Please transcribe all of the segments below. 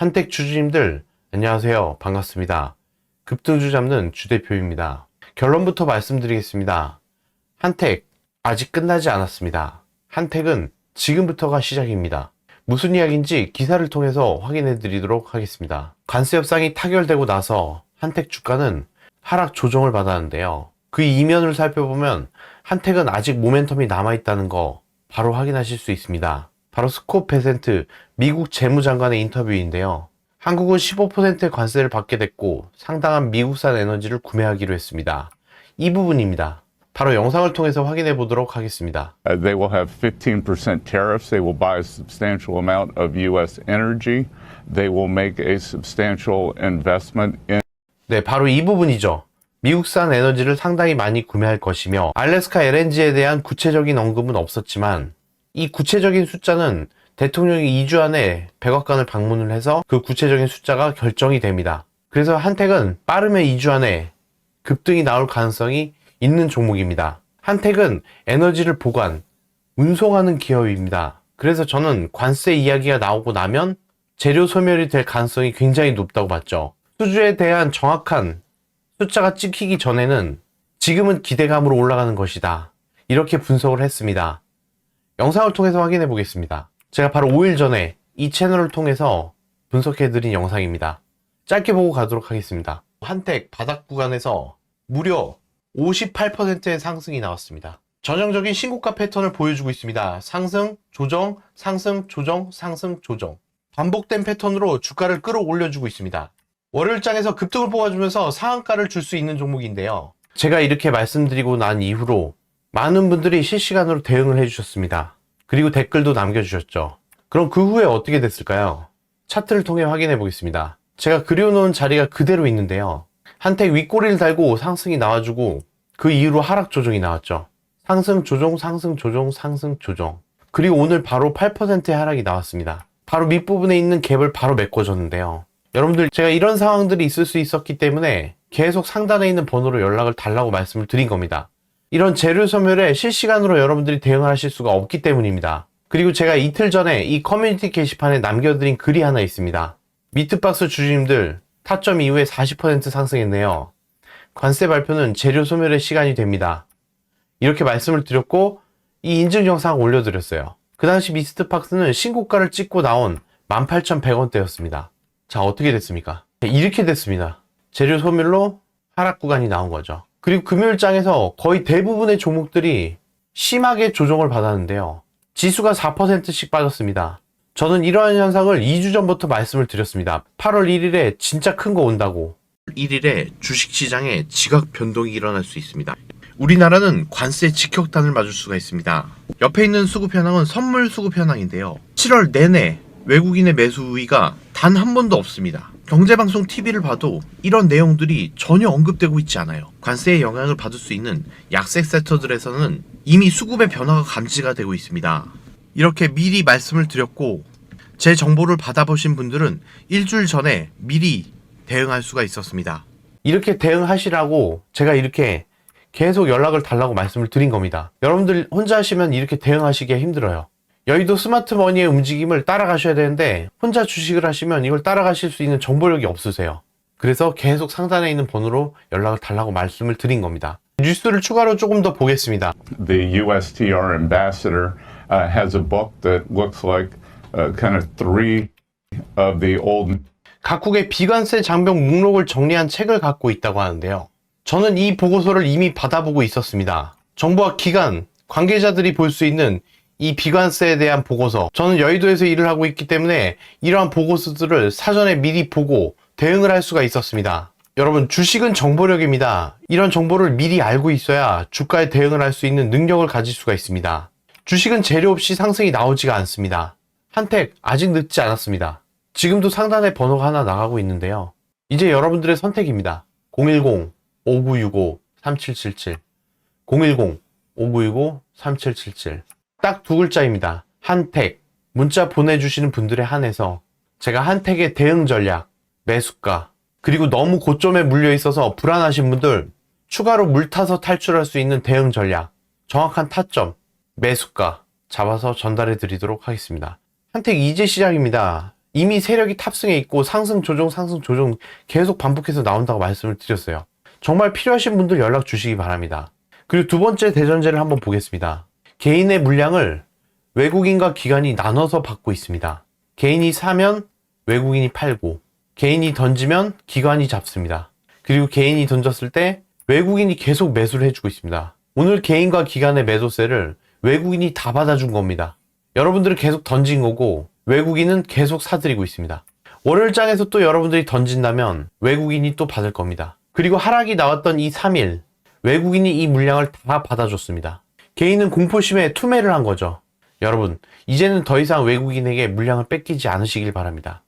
한택 주주님들 안녕하세요. 반갑습니다. 급등주 잡는 주 대표입니다. 결론부터 말씀드리겠습니다. 한택 아직 끝나지 않았습니다. 한택은 지금부터가 시작입니다. 무슨 이야기인지 기사를 통해서 확인해 드리도록 하겠습니다. 관세 협상이 타결되고 나서 한택 주가는 하락 조정을 받았는데요. 그 이면을 살펴보면 한택은 아직 모멘텀이 남아있다는 거 바로 확인하실 수 있습니다. 바로 스콧 베센트 미국 재무장관의 인터뷰인데요. 한국은 15%의 관세를 받게 됐고 상당한 미국산 에너지를 구매하기로 했습니다. 이 부분입니다. 바로 영상을 통해서 확인해 보도록 하겠습니다. Uh, they will have 15% tariffs. They will buy a substantial amount of U.S. energy. They will make a substantial investment in 네, 바로 이 부분이죠. 미국산 에너지를 상당히 많이 구매할 것이며 알래스카 LNG에 대한 구체적인 언급은 없었지만 이 구체적인 숫자는 대통령이 2주 안에 백악관을 방문을 해서 그 구체적인 숫자가 결정이 됩니다. 그래서 한택은 빠르면 2주 안에 급등이 나올 가능성이 있는 종목입니다. 한택은 에너지를 보관, 운송하는 기업입니다. 그래서 저는 관세 이야기가 나오고 나면 재료 소멸이 될 가능성이 굉장히 높다고 봤죠. 수주에 대한 정확한 숫자가 찍히기 전에는 지금은 기대감으로 올라가는 것이다. 이렇게 분석을 했습니다. 영상을 통해서 확인해 보겠습니다. 제가 바로 5일 전에 이 채널을 통해서 분석해 드린 영상입니다. 짧게 보고 가도록 하겠습니다. 한택 바닥 구간에서 무려 58%의 상승이 나왔습니다. 전형적인 신고가 패턴을 보여주고 있습니다. 상승, 조정, 상승, 조정, 상승, 조정. 반복된 패턴으로 주가를 끌어올려주고 있습니다. 월요일장에서 급등을 뽑아주면서 상한가를 줄 수 있는 종목인데요. 제가 이렇게 말씀드리고 난 이후로 많은 분들이 실시간으로 대응을 해주셨습니다. 그리고 댓글도 남겨주셨죠. 그럼 그 후에 어떻게 됐을까요? 차트를 통해 확인해 보겠습니다. 제가 그려놓은 자리가 그대로 있는데요. 한택 윗꼬리를 달고 상승이 나와주고 그 이후로 하락 조정이 나왔죠. 상승 조정, 상승 조정, 상승 조정. 그리고 오늘 바로 8%의 하락이 나왔습니다. 바로 밑부분에 있는 갭을 바로 메꿔줬는데요. 여러분들 제가 이런 상황들이 있을 수 있었기 때문에 계속 상단에 있는 번호로 연락을 달라고 말씀을 드린 겁니다. 이런 재료 소멸에 실시간으로 여러분들이 대응하실 수가 없기 때문입니다. 그리고 제가 이틀 전에 이 커뮤니티 게시판에 남겨드린 글이 하나 있습니다. 미트박스 주주님들 타점 이후에 40% 상승했네요. 관세 발표는 재료 소멸의 시간이 됩니다. 이렇게 말씀을 드렸고 이 인증 영상 올려드렸어요. 그 당시 미스트박스는 신고가를 찍고 나온 18,100원대였습니다. 자 어떻게 됐습니까? 이렇게 됐습니다. 재료 소멸로 하락 구간이 나온 거죠. 그리고 금요일장에서 거의 대부분의 종목들이 심하게 조정을 받았는데요. 지수가 4%씩 빠졌습니다. 저는 이러한 현상을 2주 전부터 말씀을 드렸습니다. 8월 1일에 진짜 큰 거 온다고. 1일에 주식시장에 지각 변동이 일어날 수 있습니다. 우리나라는 관세 직격탄을 맞을 수가 있습니다. 옆에 있는 수급 현황은 선물 수급 현황인데요. 7월 내내 외국인의 매수 우위가 단 한 번도 없습니다. 경제방송 TV를 봐도 이런 내용들이 전혀 언급되고 있지 않아요. 관세의 영향을 받을 수 있는 약색 섹터들에서는 이미 수급의 변화가 감지가 되고 있습니다. 이렇게 미리 말씀을 드렸고 제 정보를 받아보신 분들은 일주일 전에 미리 대응할 수가 있었습니다. 이렇게 대응하시라고 제가 이렇게 계속 연락을 달라고 말씀을 드린 겁니다. 여러분들 혼자 하시면 이렇게 대응하시기가 힘들어요. 여의도 스마트머니의 움직임을 따라가셔야 되는데 혼자 주식을 하시면 이걸 따라가실 수 있는 정보력이 없으세요. 그래서 계속 상단에 있는 번호로 연락을 달라고 말씀을 드린 겁니다. 뉴스를 추가로 조금 더 보겠습니다. the USTR ambassador uh, has a book that looks like uh, kind of three of the old 각국의 비관세 장벽 목록을 정리한 책을 갖고 있다고 하는데요. 저는 이 보고서를 이미 받아보고 있었습니다. 정부와 기관, 관계자들이 볼 수 있는 이 비관세에 대한 보고서. 저는 여의도에서 일을 하고 있기 때문에 이러한 보고서들을 사전에 미리 보고 대응을 할 수가 있었습니다. 여러분, 주식은 정보력입니다. 이런 정보를 미리 알고 있어야 주가에 대응을 할 수 있는 능력을 가질 수가 있습니다. 주식은 재료 없이 상승이 나오지가 않습니다. 한택, 아직 늦지 않았습니다. 지금도 상단에 번호가 하나 나가고 있는데요. 이제 여러분들의 선택입니다. 010-5965-3777 010-5965-3777 딱 두 글자입니다. 한택 문자 보내주시는 분들에 한해서 제가 한택의 대응 전략, 매수가 그리고 너무 고점에 물려 있어서 불안하신 분들 추가로 물 타서 탈출할 수 있는 대응 전략, 정확한 타점, 매수가 잡아서 전달해 드리도록 하겠습니다. 한택 이제 시작입니다. 이미 세력이 탑승해 있고 상승 조정 상승 조정 계속 반복해서 나온다고 말씀을 드렸어요. 정말 필요하신 분들 연락 주시기 바랍니다. 그리고 두 번째 대전제를 한번 보겠습니다. 개인의 물량을 외국인과 기관이 나눠서 받고 있습니다. 개인이 사면 외국인이 팔고 개인이 던지면 기관이 잡습니다. 그리고 개인이 던졌을 때 외국인이 계속 매수를 해주고 있습니다. 오늘 개인과 기관의 매도세를 외국인이 다 받아준 겁니다. 여러분들은 계속 던진 거고 외국인은 계속 사들이고 있습니다. 월요일장에서 또 여러분들이 던진다면 외국인이 또 받을 겁니다. 그리고 하락이 나왔던 이 3일 외국인이 이 물량을 다 받아줬습니다. 개인은 공포심에 투매를 한 거죠. 여러분, 이제는 더 이상 외국인에게 물량을 뺏기지 않으시길 바랍니다.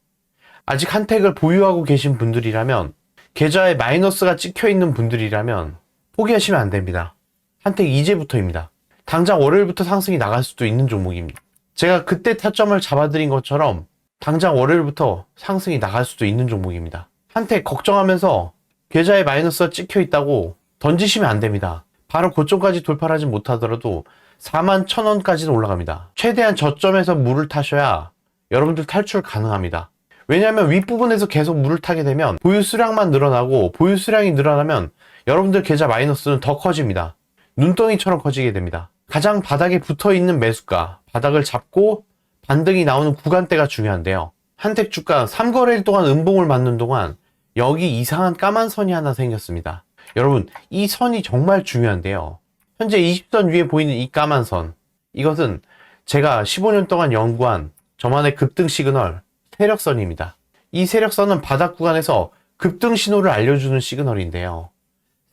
아직 한택을 보유하고 계신 분들이라면 계좌에 마이너스가 찍혀 있는 분들이라면 포기하시면 안 됩니다. 한택 이제부터입니다. 당장 월요일부터 상승이 나갈 수도 있는 종목입니다. 제가 그때 타점을 잡아드린 것처럼 당장 월요일부터 상승이 나갈 수도 있는 종목입니다. 한택 걱정하면서 계좌에 마이너스가 찍혀 있다고 던지시면 안 됩니다. 바로 고점까지 돌파하지 못하더라도 4만 1000원까지는 올라갑니다. 최대한 저점에서 물을 타셔야 여러분들 탈출 가능합니다. 왜냐하면 윗부분에서 계속 물을 타게 되면 보유 수량만 늘어나고 보유 수량이 늘어나면 여러분들 계좌 마이너스는 더 커집니다. 눈덩이처럼 커지게 됩니다. 가장 바닥에 붙어 있는 매수가, 바닥을 잡고 반등이 나오는 구간대가 중요한데요. 한택 주가 3거래일 동안 음봉을 맞는 동안 여기 이상한 까만 선이 하나 생겼습니다. 여러분, 이 선이 정말 중요한데요. 현재 20선 위에 보이는 이 까만 선. 이것은 제가 15년 동안 연구한 저만의 급등 시그널, 세력선입니다. 이 세력선은 바닥 구간에서 급등 신호를 알려주는 시그널인데요.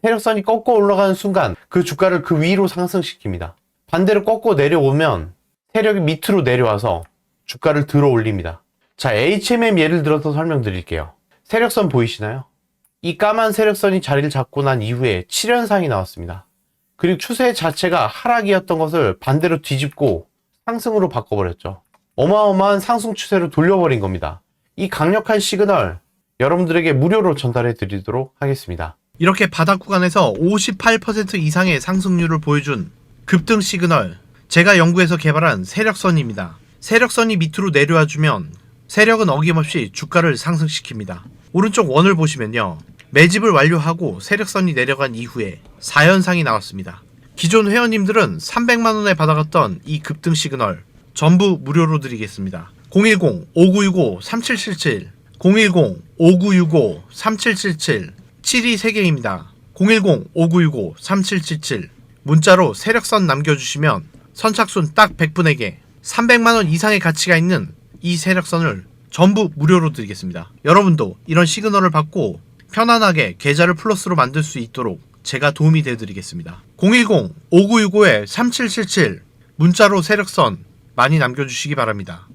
세력선이 꺾고 올라가는 순간 그 주가를 그 위로 상승시킵니다. 반대로 꺾고 내려오면 세력이 밑으로 내려와서 주가를 들어 올립니다. 자, HMM 예를 들어서 설명드릴게요. 세력선 보이시나요? 이 까만 세력선이 자리를 잡고 난 이후에 7연상이 나왔습니다. 그리고 추세 자체가 하락이었던 것을 반대로 뒤집고 상승으로 바꿔버렸죠. 어마어마한 상승 추세로 돌려버린 겁니다. 이 강력한 시그널 여러분들에게 무료로 전달해 드리도록 하겠습니다. 이렇게 바닥 구간에서 58% 이상의 상승률을 보여준 급등 시그널 제가 연구해서 개발한 세력선입니다. 세력선이 밑으로 내려와 주면 세력은 어김없이 주가를 상승시킵니다. 오른쪽 원을 보시면요. 매집을 완료하고 세력선이 내려간 이후에 4연상이 나왔습니다. 기존 회원님들은 300만원에 받아갔던 이 급등 시그널 전부 무료로 드리겠습니다. 010-5965-3777 010-5965-3777 7이 3개입니다. 010-5965-3777 문자로 세력선 남겨주시면 선착순 딱 100분에게 300만원 이상의 가치가 있는 이 세력선을 전부 무료로 드리겠습니다. 여러분도 이런 시그널을 받고 편안하게 계좌를 플러스로 만들 수 있도록 제가 도움이 되드리겠습니다. 010-5965-3777 문자로 세력선 많이 남겨주시기 바랍니다.